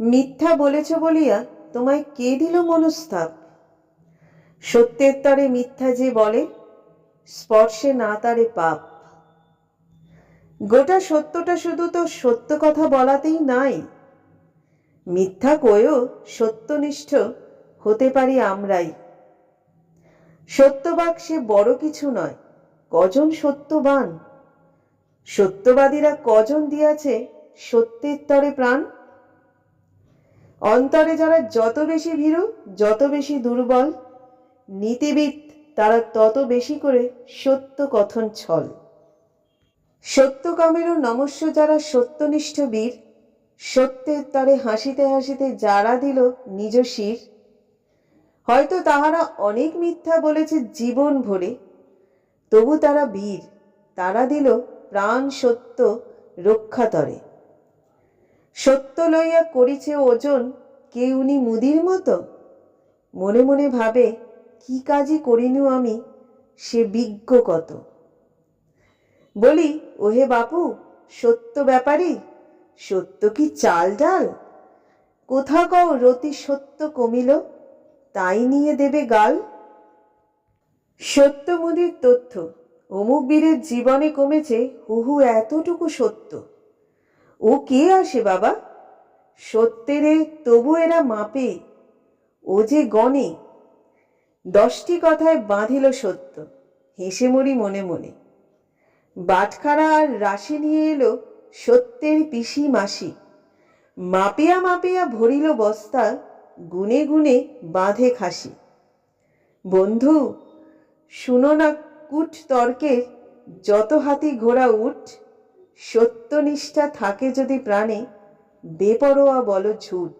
মিথ্যা বলেছ বলিয়া তোমায় কে দিল মনস্তাপ? সত্যের তরে মিথ্যা যে বলে, স্পর্শে না তারে পাপ। গোটা সত্যটা শুধু তো সত্য কথা বলাতেই নাই। মিথ্যা কয়েও সত্যনিষ্ঠ হতে পারি আমরাই। সত্যবাক সে বড় কিছু নয়, কজন সত্যবান? সত্যবাদীরা কজন দিয়াছে সত্যের তরে প্রাণ? অন্তরে যারা যত বেশি ভীরু, যত বেশি দুর্বল, নীতিবিদ তারা তত বেশি করে সত্য কথন ছল। সত্যকামেরও নমস্য যারা সত্যনিষ্ঠ বীর, সত্যের তারে হাসিতে হাসিতে যারা দিল নিজ শির। হয়তো তাহারা অনেক মিথ্যা বলেছে জীবন ভরে, তবু তারা বীর, তারা দিল প্রাণ সত্য রক্ষাতরে সত্য লইয়া করিছে ওজন কে উনি মুদির মতো? মনে মনে ভাবে, কি কাজই করিনু আমি, সে বিজ্ঞ কত? বলি, ওহে বাপু, সত্য ব্যাপারী? সত্য কি চাল ডাল? কোথা কও রতি সত্য কমিল, তাই নিয়ে দেবে গাল? সত্যমুদির তথ্য, অমুক বীরের জীবনে কমেছে হুহু এতটুকু সত্য। ও কে আসে বাবা? সত্যেরে তবু এরা মাপে। ও যে গণে। দশটি কথায় বাঁধিল সত্য, হেসে মরি মনে মনে। বাটখারা আর রাশি নিয়ে এলো সত্যের পিসি মাসি। মাপিয়া মাপিয়া ভরিল বস্তা, গুনে গুনে বাঁধে খাসি। বন্ধু, শুনো না কুট তর্কের, যত হাতি ঘোড়া উঠ সত্যনিষ্ঠা থাকে যদি প্রাণে বেপরোয়া বলো ঝুট।